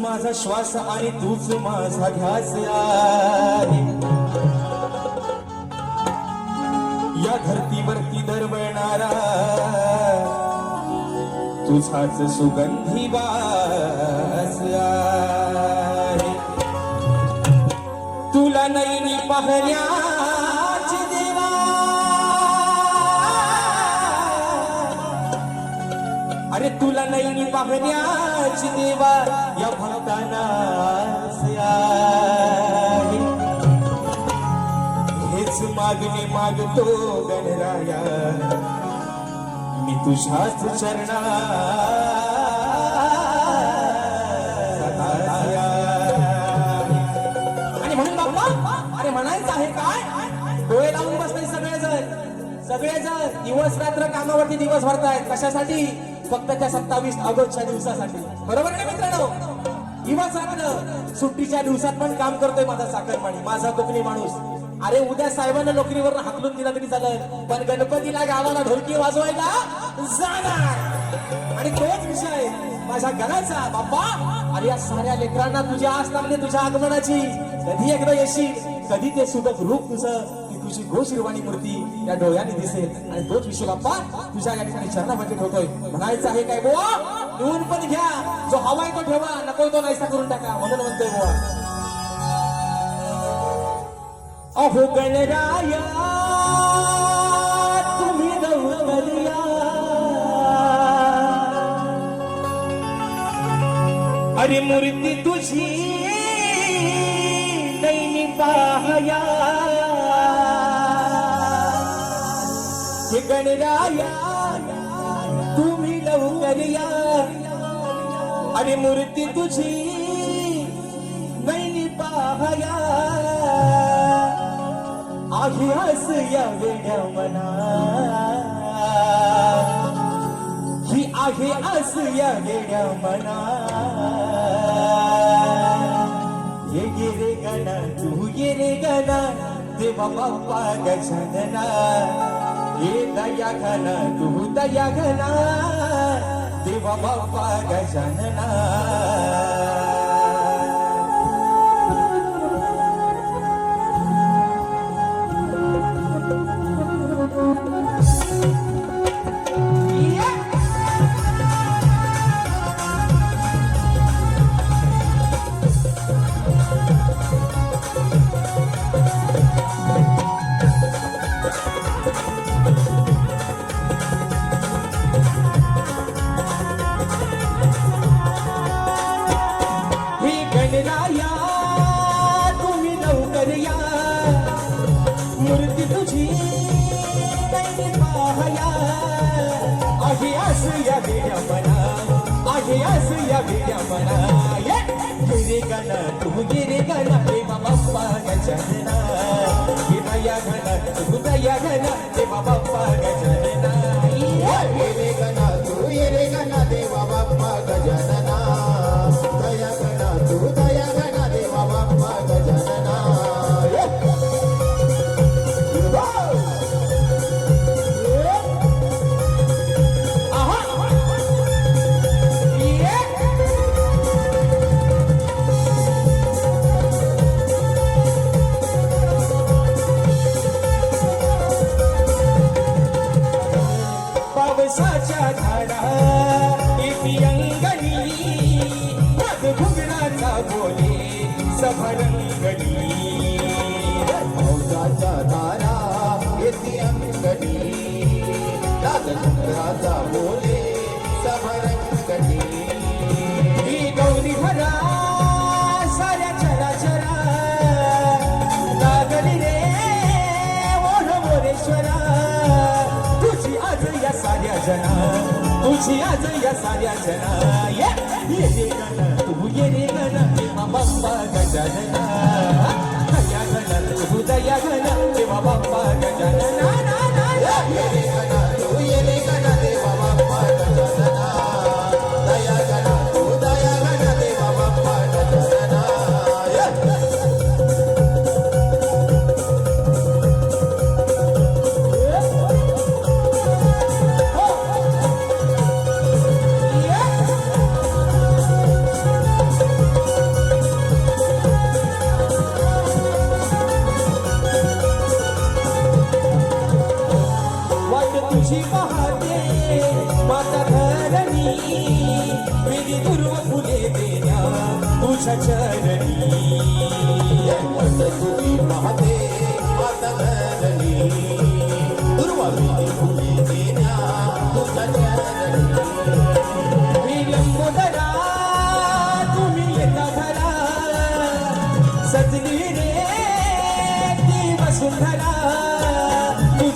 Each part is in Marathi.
माझा श्वास आणि तूच माझा ध्यास आहे. या धरतीवरती दरवळणारा तुझाच सुगंधी वास आहे. तुला नैनी पाहण्या अरे तुला नैनी पाहण्याची देवा या भक्ताना हेच मागणे मागतो गणराया. मी तुझ्याच चरणा आणि म्हणून बाप्पा अरे म्हणायचं आहे काय? डोळे लावून बसले सगळेजण. सगळेजण दिवस रात्र कामावरती दिवस भरतायत. कशासाठी? फक्त त्या सत्तावीस ऑगस्टच्या दिवसासाठी. बरोबर आहे ना मित्रांनो? दिवस रात्र सुट्टीच्या दिवसात पण काम करतोय माझा साखरपाणी माझा कोकणी माणूस. अरे उद्या साहेबांना नोकरीवर हाकलून दिला तरी झालं पण गणपतीला गावाला ढोलकी वाजवायला जाणार. आणि तोच विषय माझ्या घराचा बाप्पा. अरे या साऱ्या लेकरांना तुझ्या आस लागली तुझ्या आगमनाची. कधी एकदा येशील कधी ते सुबक रूप तुझं तुझी गोशिरवाणी मूर्ती या डोळ्याने दिसेल आणि तोच विषय तुझ्या या ठिकाणी चरणामध्ये ठेवतोय. म्हणायचं आहे काय बोवा? लिहून पण घ्या. जो हवाय तो ठेवा. नको तो नाहीसा करून टाका. म्हणून म्हणतोय बोवा. अहो गणराया तुम्ही नवकरिया अरे मूर्ती तुझी नैनी पाहया. तुम्ही लवकर या मूर्ती तुझी नैनी पाहया आहे हस या वेड्या मना। ही आहे अस या मना। ये गे रे गणा तू ये रे गणा देवा बाप्पा गजानना ये दया घना तू दया घना देवा बाप्पा गजानना मूर्ती तुझी नैनी पाहया आहे आस या ते मना आहे आस पावसाच्या झाडा. येती अंगणी मग भुगणाचा बोले सभरंगणी पावसाच्या झाडा येती अंगणी नागचंद्राचा बोले समरंगणी जना तुझी आज या साऱ्या जना ये रे गण तू ये रे गण देवा गजानना पाहते माता धरणी विधी दुर्व फुले देण्या तुझ्या चरणी.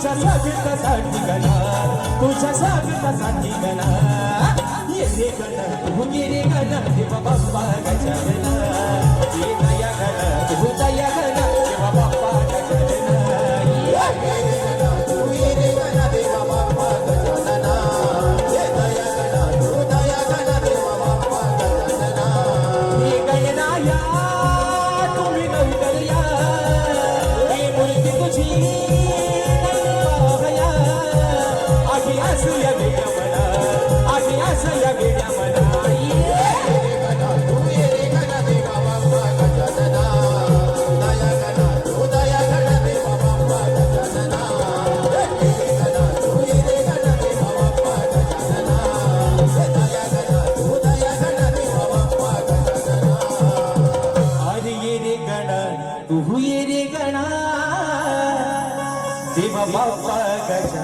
तुझ्या स्वागतासाठी गणा तुझ्या स्वागतासाठी गणा. ये रे गणा हो तू रे गणा देवा बाप्पा गजानना. Allah